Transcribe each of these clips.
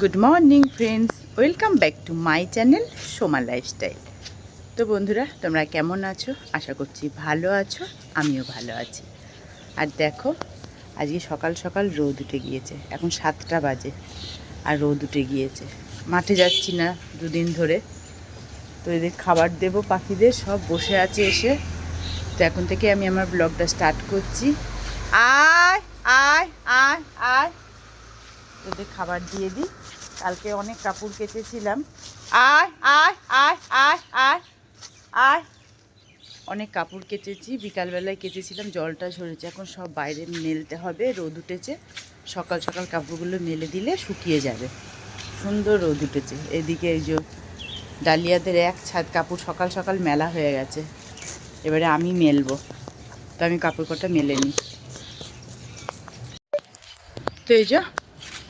Good morning friends welcome back to my channel Soma lifestyle তো বন্ধুরা, তোমরা কেমন আছো? আশা করছি ভালো আছো, আমিও ভালো আছি। আর দেখো, আজকে সকাল সকাল রোদ উঠে গিয়েছে। এখন সাতটা বাজে, আর রোদ উঠে গিয়েছে। মাঠে যাচ্ছি না দুদিন ধরে। তো এদের খাবার দেবো, পাখিদের সব বসে আছে এসে। তো এখন থেকে আমি আমার ব্লগটা স্টার্ট করছি। আয় আয় আয় আয়। ওদের খাবার দিয়ে দিই। কালকে অনেক কাপড় কেচেছিলাম। আয় আয় আয় আয় আয় আয়। অনেক কাপড় কেচেছি বিকালবেলায় কেচেছিলাম জলটা ঝরেছে এখন সব বাইরে মেলতে হবে রোদ উঠেছে। সকাল সকাল কাপড়গুলো মেলে দিলে শুকিয়ে যাবে। সুন্দর রোদ উঠেছে এদিকে এই যে ডালিয়াদের এক ছাদ কাপড় সকাল সকাল মেলা হয়ে গেছে। এবারে আমি মেলবো তো আমি কাপড় কটা মেলে নিই। তো এই যে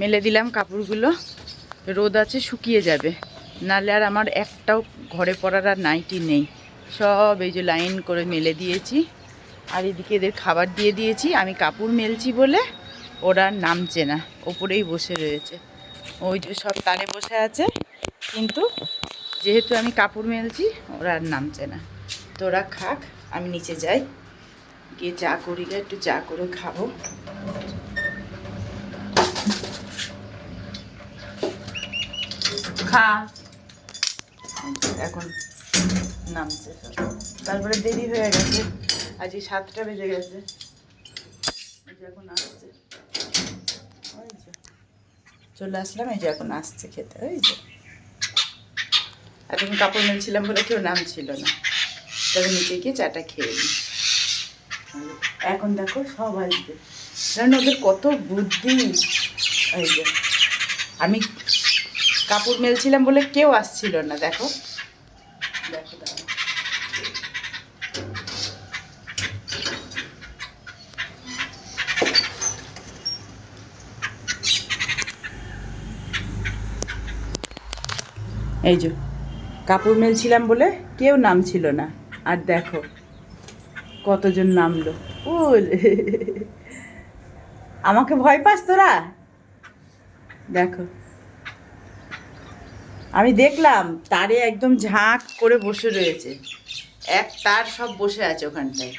মেলে দিলাম কাপড়গুলো। রোদ আছে, শুকিয়ে যাবে। নালে আর আমার একটাও ঘরে পড়ার আর নাইটি নেই। সব এই যে লাইন করে মেলে দিয়েছি। আর এদিকে এদের খাবার দিয়ে দিয়েছি। আমি কাপড় মেলছি বলে ওরা নামছে না। ওপরেই বসে রয়েছে। ওই যে সব তালে বসে আছে। কিন্তু যেহেতু আমি কাপড় মেলছি, ওরা আর নামছে না। তো ওরা খাক, আমি নিচে যাই। গিয়ে চা করি, একটু চা করে খাব। খা। এখন নামছে তারপরে দেরি হয়ে গেছে। আজ এই সাতটা বেজে গেছে। এখন আসছে। চলে আসলাম, এই যে এখন আসছে খেতে, ওই যে। এখন কাপড় মেলছিলাম বলে কেউ নাম ছিল না। তবে নিচে গিয়ে চাটা খেয়ে নিই এখন দেখো সব আসবে। কারণ ওদের কত বুদ্ধি। এই যে, আমি কাপড় মেলছিলাম বলে কেউ আসছিল না, দেখো। এই যে, কাপড় মেলছিলাম বলে কেউ নামছিল না, আর দেখো, কতজন নামলো। ও আমাকে ভয় পাস তোরা? দেখো। আমি দেখলাম তারে একদম ঝাঁক করে বসে রয়েছে। এক তার সব বসে আছে ওখানটায়।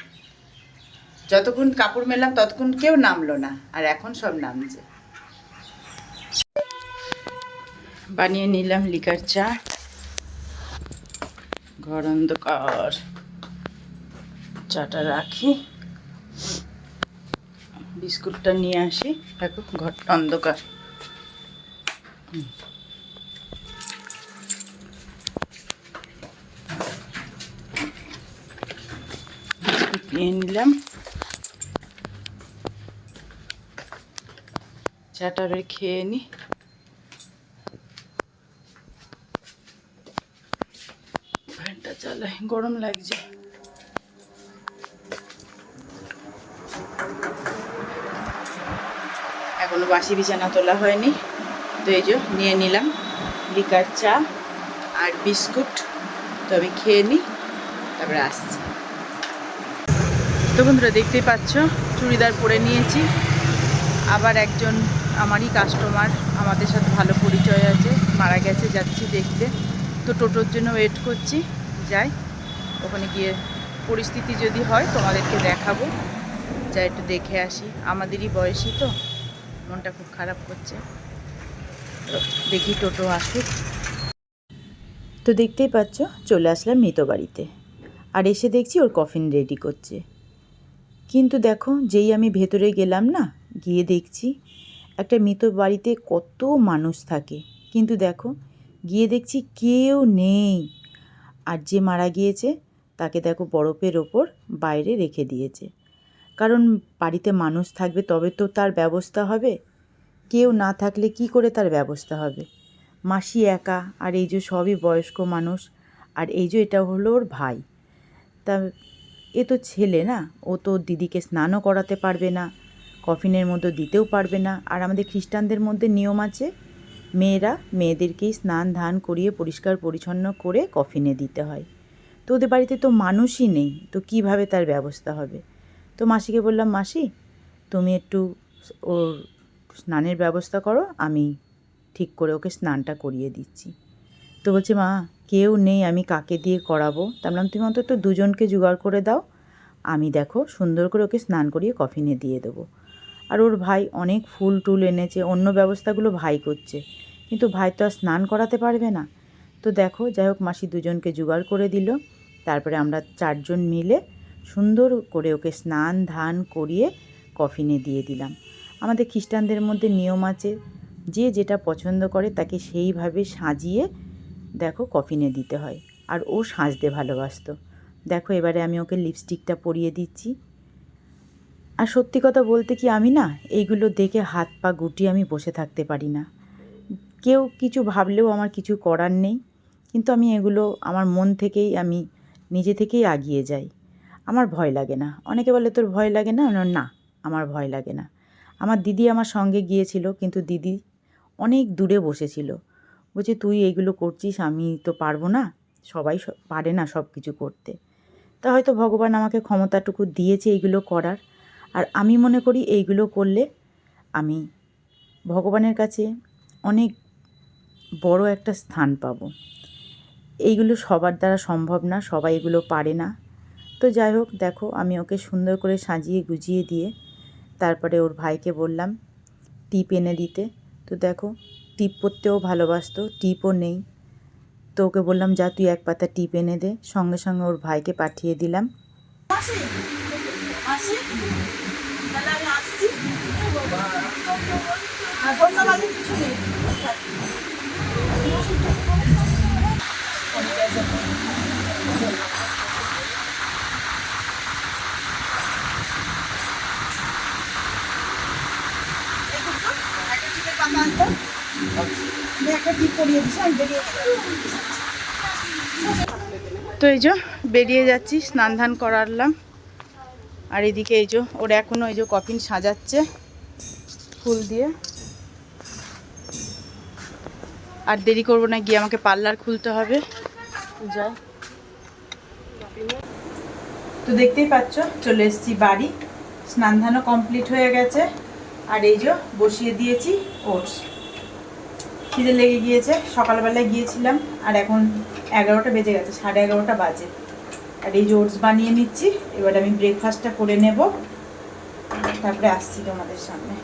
যতক্ষণ কাপড় মেলাম ততক্ষণ কেউ নামলো না, আর এখন সব নামছে। বানিয়ে নিলাম লিকার চা। ঘর অন্ধকার। চাটা রাখি। বিস্কুটটা নিয়ে আসি। দেখো, ঘরটা অন্ধকার। বিস্কুট নিয়ে নিলাম। চাটা খেয়ে নি। ফ্যানটা চালাই, গরম লাগছে। এখনও বাসি বিছানা তোলা হয়নি। তো এই যে নিয়ে নিলাম লিকার চা আর বিস্কুট। তো আমি খেয়ে নিই তারপরে আসছি। তো বন্ধুরা দেখতেই পাচ্ছ, চুড়িদার পরে নিয়েছি। আবার একজন আমারই কাস্টমার আমাদের সাথে ভালো পরিচয় আছে, মারা গেছে, যাচ্ছি দেখতে। তো টোটোর জন্য ওয়েট করছি, যাই। ওখানে গিয়ে পরিস্থিতি যদি হয়, তোমাদেরকে দেখাবো। যাই একটু দেখে আসি। আমাদেরই বয়সী তো, মনটা খুব খারাপ করছে। দেখি টোটো আসুক। তো দেখতেই পাচ্ছ, চলে আসলাম মৃত বাড়িতে। আর এসে দেখছি ওর কফিন রেডি করছে। কিন্তু দেখো, যেই আমি ভেতরে গেলাম না, গিয়ে দেখছি একটা মৃত বাড়িতে কত মানুষ থাকে। কিন্তু দেখো, গিয়ে দেখছি কেউ নেই। আর যে মারা গিয়েছে, তাকে দেখো বরফের ওপর বাইরে রেখে দিয়েছে। কারণ বাড়িতে মানুষ থাকবে, তবে তো তার ব্যবস্থা হবে। কেউ না থাকলে কি করে তার ব্যবস্থা হবে? মাসি একা, আর এই যে সবই বয়স্ক মানুষ, আর এই যে এটা হলো ওর ভাই। তা এ তো ছেলে না, ও তো দিদিকে স্নানও করাতে পারবে না, কফিনের মধ্যে দিতেও পারবে না, আর আমাদের খ্রিস্টানদের মধ্যে নিয়ম আছে, মেয়েরা মেয়েদেরকেই স্নান ধান করিয়ে পরিষ্কার পরিচ্ছন্ন করে কফিনে দিতে হয়। তো ওদের বাড়িতে তো মানুষই নেই, তো কীভাবে তার ব্যবস্থা হবে? তো মাসিকে বললাম, মাসি, তুমি একটু ওর স্নানের ব্যবস্থা করো, আমি ঠিক করে ওকে স্নানটা করিয়ে দিচ্ছি। তো বলছে, মা, কেউ নেই, আমি কাকে দিয়ে করাবো? তা বললাম, তুমি অন্তত দুজনকে জোগাড় করে দাও। আমি দেখো, সুন্দর করে ওকে স্নান করিয়ে কফিনে দিয়ে দেবো। আর ওর ভাই অনেক ফুল টুল এনেছে, অন্য ব্যবস্থাগুলো ভাই করছে। কিন্তু ভাই তো আর স্নান করাতে পারবে না। তো দেখো, যাই হোক, মাসি দুজনকে জোগাড় করে দিল। তারপরে আমরা চারজন মিলে সুন্দর করে ওকে স্নান, ধান করিয়ে কফিনে দিয়ে দিলাম। আমাদের খ্রিস্টানদের মধ্যে নিয়ম আছে, যে যেটা পছন্দ করে তাকে সেইভাবে সাজিয়ে দেখো কফিনে দিতে হয়। আর ও সাজতে ভালোবাসতো। দেখো এবারে আমি ওকে লিপস্টিকটা পরিয়ে দিচ্ছি। আর সত্যি কথা বলতে কি আমি না এইগুলো দেখে হাত পা গুটিয়ে আমি বসে থাকতে পারি না। কেউ কিছু ভাবলেও আমার কিছু করার নেই। কিন্তু আমি এগুলো আমার মন থেকেই আমি নিজে থেকেই আগিয়ে যাই। আমার ভয় লাগে না। অনেকে বলে তোর ভয় লাগে না? না, আমার ভয় লাগে না। আমার দিদি আমার সঙ্গে গিয়েছিল, কিন্তু দিদি অনেক দূরে বসেছিল। বলছে, তুই এইগুলো করছিস, আমি তো পারব না। সবাই পারে না সব কিছু করতে। তা হয়তো ভগবান আমাকে ক্ষমতাটুকু দিয়েছে এইগুলো করার। আর আমি মনে করি এইগুলো করলে আমি ভগবানের কাছে অনেক বড় একটা স্থান পাব। এইগুলো সবার দ্বারা সম্ভব না, সবাই এগুলো পারে না। তো যাই হোক, দেখো, আমি ওকে সুন্দর করে সাজিয়ে গুজিয়ে দিয়ে তারপরে ওর ভাইকে বললাম, টিপ এনে দিতে। তো দেখো টিপ পরতেও ভালোবাসত, টিপও নেই। তো ওকে বললাম, যা, তুই এক পাতা টিপ এনে দে। সঙ্গে সঙ্গে ওর ভাইকে পাঠিয়ে দিলাম। তো এই যে বেরিয়ে যাচ্ছি, স্নান ধান করালাম। আর এদিকে এই যে ওর এখনও এই যে কফিন সাজাচ্ছে ফুল দিয়ে। আর দেরি করব না, গিয়ে আমাকে পার্লার খুলতে হবে। যাই তো দেখতেই পাচ্ছ, চলে এসেছি বাড়ি। স্নান ধানও কমপ্লিট হয়ে গেছে। আর এই যে বসিয়ে দিয়েছি ওটস। খিদে লেগে গিয়েছে, সকালবেলায় গিয়েছিলাম আর এখন এগারোটা বেজে গেছে, সাড়ে এগারোটা বাজে। আর এই যে ওটস বানিয়ে নিচ্ছি, এবার আমি ব্রেকফাস্টটা করে নেব। তারপরে আসছি তোমাদের সামনে।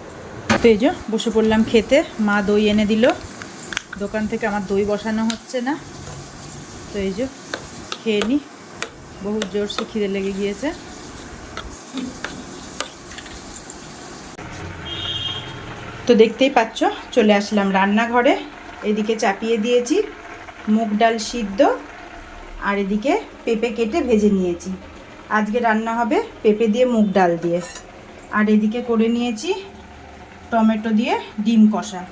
তো এই বসে পড়লাম খেতে, মা দই এনে দিল। দোকান থেকে আমার দই বসানো হচ্ছে না। তো এই যে খেয়ে নিই বহু জোরসে খিদে লেগে গিয়েছে। তো দেখতেই পাচ্ছ, চলে আসলাম রান্নাঘরে। এদিকে চাপিয়ে দিয়েছি, মুগ ডাল সিদ্ধ, আর এদিকে পেঁপে কেটে ভেজে নিয়েছি। আজকে রান্না হবে পেঁপে দিয়ে মুগ ডাল দিয়ে। আর এদিকে করে নিয়েছি টমেটো দিয়ে ডিম কষা।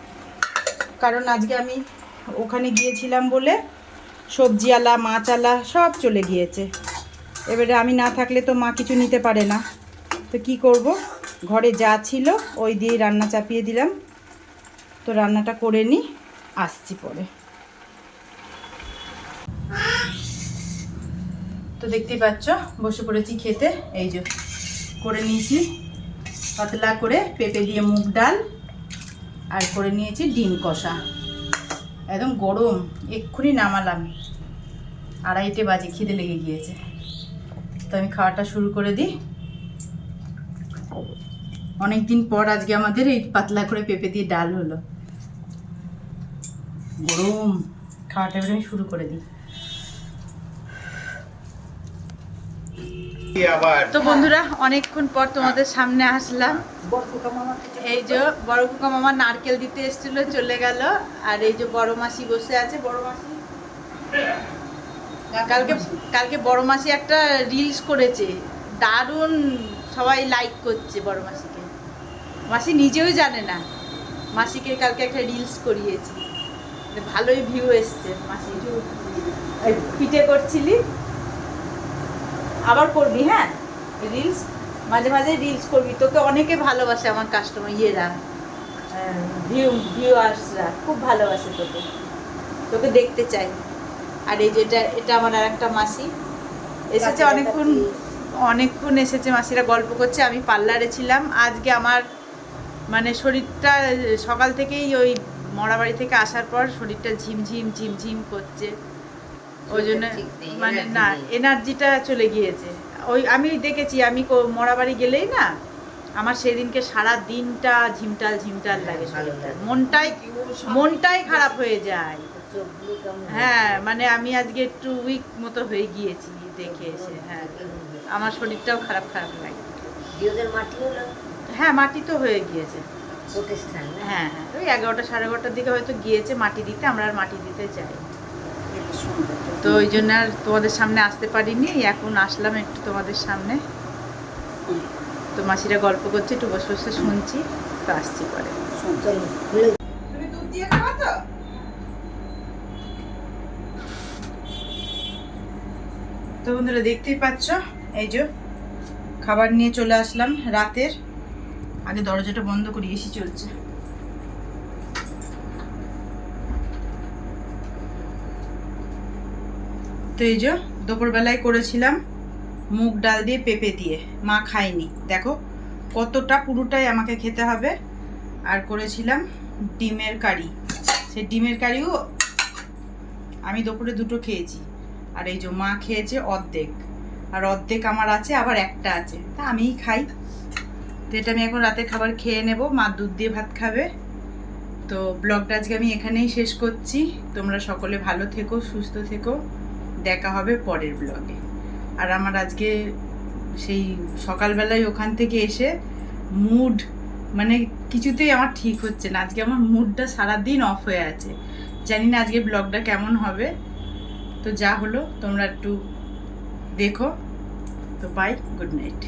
কারণ আজকে আমি ওখানে গিয়েছিলাম বলে সবজি আলা, মাছ আলা সব চলে গিয়েছে। এবারে আমি না থাকলে তো মা কিছু নিতে পারে না। তো কি করব? ঘরে যা ছিল, ওই দিয়েই রান্না চাপিয়ে দিলাম। তো রান্নাটা করে নিই আসছি পরে। তো দেখতেই পাচ্ছ, বসে পড়েছি খেতে। এই যে, করে নিয়েছি পাতলা করে পেঁপে দিয়ে মুগ ডাল, আর করে নিয়েছি ডিম কষা। একদম গরম, এক্ষুনি নামালাম। আড়াইটে বাজে, খিদে লেগে গিয়েছে। তো আমি খাওয়াটা শুরু করে দিই। অনেকদিন পর আজকে আমাদের এই পাতলা করে পেঁপে দিয়ে ডাল হলো। গরম। খাওয়াটা এবার আমি শুরু করে দিই। তো বন্ধুরা অনেকক্ষণ পর তোমাদের সামনে আসলাম। এই যে বড় কুকা মামা নারকেল দিতে এসেছিল চলে গেল। আর এই যে বড় মাসি বসে আছে বড় মাসি। কালকে কালকে বড় মাসি একটা রিলস করেছে। দারুণ সবাই লাইক করছে বড় মাসিকে। মাসি নিজেও জানে না। মাসিকে কালকে একটা রিলস করিয়েছি। ভালোই ভিউ এসছে মাসি। পিঠে করছিলি? আবার করবি হ্যাঁ? রিলস মাঝে মাঝে রিলস করবি। তোকে অনেকে ভালোবাসে আমার কাস্টমার ইয়েরা। ভিউ ভিউয়ার্সরা খুব ভালোবাসে তোকে। তোকে দেখতে চাই। আর এই যেটা এটা আমার আর একটা মাসি। এসেছে অনেকক্ষণ অনেকক্ষণ এসেছে মাসিরা গল্প করছে। আমি পার্লারে ছিলাম। আজকে আমার মানে শরীরটা সকাল থেকেই ওই মরাবাড়ি থেকে আসার পর শরীরটা ঝিমঝিম ঝিমঝিম করছে। ওই জন্য মানে না এনার্জিটা চলে গিয়েছে। ওই আমি দেখেছি আমি কো- মরাবাড়ি গেলেই না আমার সেদিনকে সারা দিনটা ঝিমটাল ঝিমটাল হ্যাঁ, লাগে শরীরটা। মনটাই মনটাই খারাপ হয়ে যায়। হ্যাঁ মানে আমি আজকে একটু উইক মতো হয়ে গিয়েছি দেখে এসে হ্যাঁ। আমার শরীরটাও খারাপ খারাপ লাগে। দিওদের মাটি হলো? হ্যাঁ মাটি তো হয়ে গিয়েছে। প্রতিষ্ঠান হ্যাঁ হ্যাঁ। ওই এগারোটা সাড়ে এগারোটার দিকে হয়তো গিয়েছে মাটি দিতে আমরা আর মাটি দিতে যাই তো ওই জন্য আর তোমাদের সামনে আসতে পারিনি এখন আসলাম একটু তোমাদের সামনে। তো মাসিরা গল্প করছে একটু বসে বসে শুনছি তো আসছি পরে। তো বন্ধুরা দেখতেই পাচ্ছ এই যে খাবার নিয়ে চলে আসলাম রাতের। আগে দরজাটা বন্ধ করি, এসি চলছে। তো এই যে দুপুরবেলায় করেছিলাম মুগ ডাল দিয়ে পেঁপে দিয়ে, মা খায়নি। দেখো কতটা পুরোটাই আমাকে খেতে হবে। আর করেছিলাম ডিমের কারি। সেই ডিমের কারিও আমি দুপুরে দুটো খেয়েছি। আর এই যে মা খেয়েছে অর্ধেক। আর অর্ধেক আমার আছে, আবার একটা আছে। তা আমিই খাই। তো এটা আমি এখন রাতে খাবার খেয়ে নেব, মা দুধ দিয়ে ভাত খাবে। তো ব্লগটা আজকে আমি এখানেই শেষ করছি। তোমরা সকলে ভালো থেকো, সুস্থ থেকো। দেখা হবে পরের ব্লগে। আর আমার আজকে সেই সকালবেলায় ওখান থেকে এসে মুড মানে কিছুতেই আমার ঠিক হচ্ছে না। আজকে আমার মুডটা সারাদিন অফ হয়ে আছে। জানি না আজকে ব্লগটা কেমন হবে। তো যা হলো, তোমরা একটু দেখো। তো বাই গুড নাইট